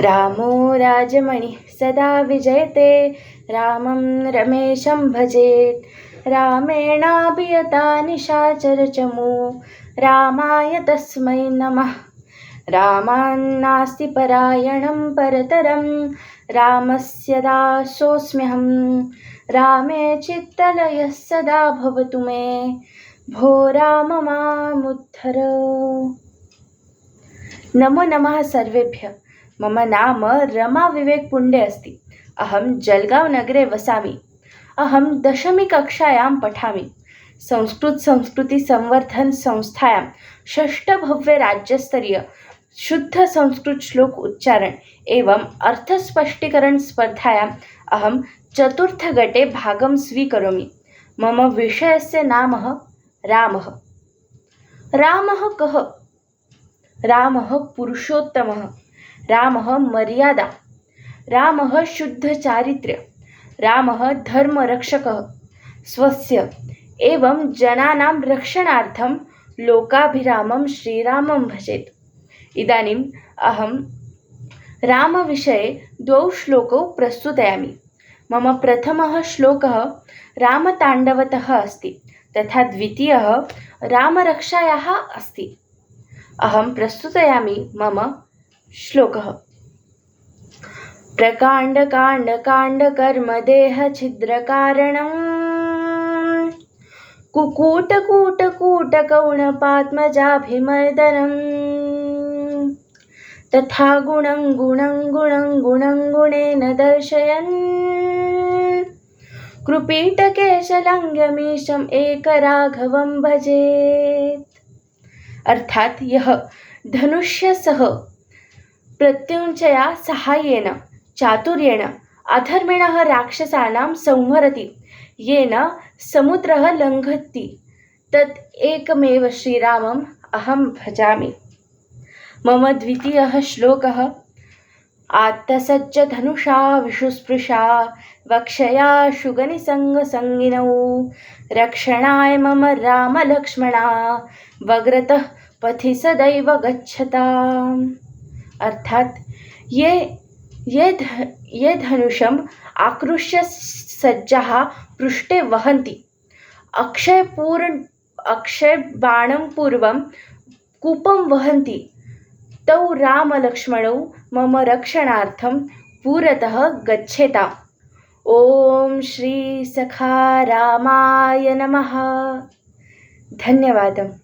रामो राजमणि सदा विजयते रामं रमेशं भजेत्। रामेणाभियता निशाचरचमू रामाय तस्मै नमः। रामान्नास्ति परायणं परतरं रामस्य दासोऽस्म्यहं। रामे चित्तलयः सदा भवतु मे। भो राम मामुद्धर। नमो नमः सर्वेभ्य। मम नाम रमा विवेक पुण्डे अस्ति। अहं जलगावनगरे वसामि। अहं दशमीकक्षायां पठामि। संस्कृतसंस्कृतिसंवर्धनसंस्थायां षष्ठभव्यराज्यस्तरीय शुद्धसंस्कृतश्लोक उच्चारण एवम् अर्थस्पष्टीकरणस्पर्धायाम् अहं चतुर्थगटे भागं स्वीकरोमि। मम विषयस्य नाम रामः। रामः कः? रामः पुरुषोत्तमः। रामः मर्यादा रामः शुद्धचारित्र्य रामः धर्मरक्षकः स्वस्य एवं जनानां रक्षणार्थं लोकाभिरामं श्रीरामं भजेत्। इदानीम् अहं रामविषये द्वौ श्लोकौ प्रस्तुतयामि। मम प्रथमः श्लोकः रामताण्डवतः अस्ति तथा द्वितीयः रामरक्षायाः अस्ति। अहं प्रस्तुतयामि मम श्लोकः. प्रकाण्डकाण्डकाण्डकर्मदेहछिद्रकारणम् कुकूटकूटकूटकौणपात्मजाभिमर्दनम् तथा गुणं गुणं गुणं गुणं गुणेन दर्शयन्. कृपीटकेशलङ्घ्यमीशम् एकराघवं भजेत्. अर्थात यः धनुष्यसह प्रत्युञ्चया सहाय्येन चातुर्येण अधर्मिणः राक्षसानां संहरति येन समुद्रः लङ्घति। तत् एकमेव श्रीरामम् अहं भजामि। मम द्वितीयः श्लोकः आत्तसज्जधनुषा विषुस्पृशा वक्षया शुगनिसङ्गसङ्गिनौ रक्षणाय मम रामलक्ष्मणा वग्रतः पथि सदैव गच्छताम् अर्थात ये ये ध ये धनुषम् आकृष्य सज्जाः पृष्ठे वहन्ति। अक्षयपूर्ण अक्षयबाणं पूर्वं कूपं वहन्ति। तौ रामलक्ष्मणौ मम रक्षणार्थं पुरतः गच्छेताम्। ॐ श्रीसखा रामाय नमः। धन्यवादम्।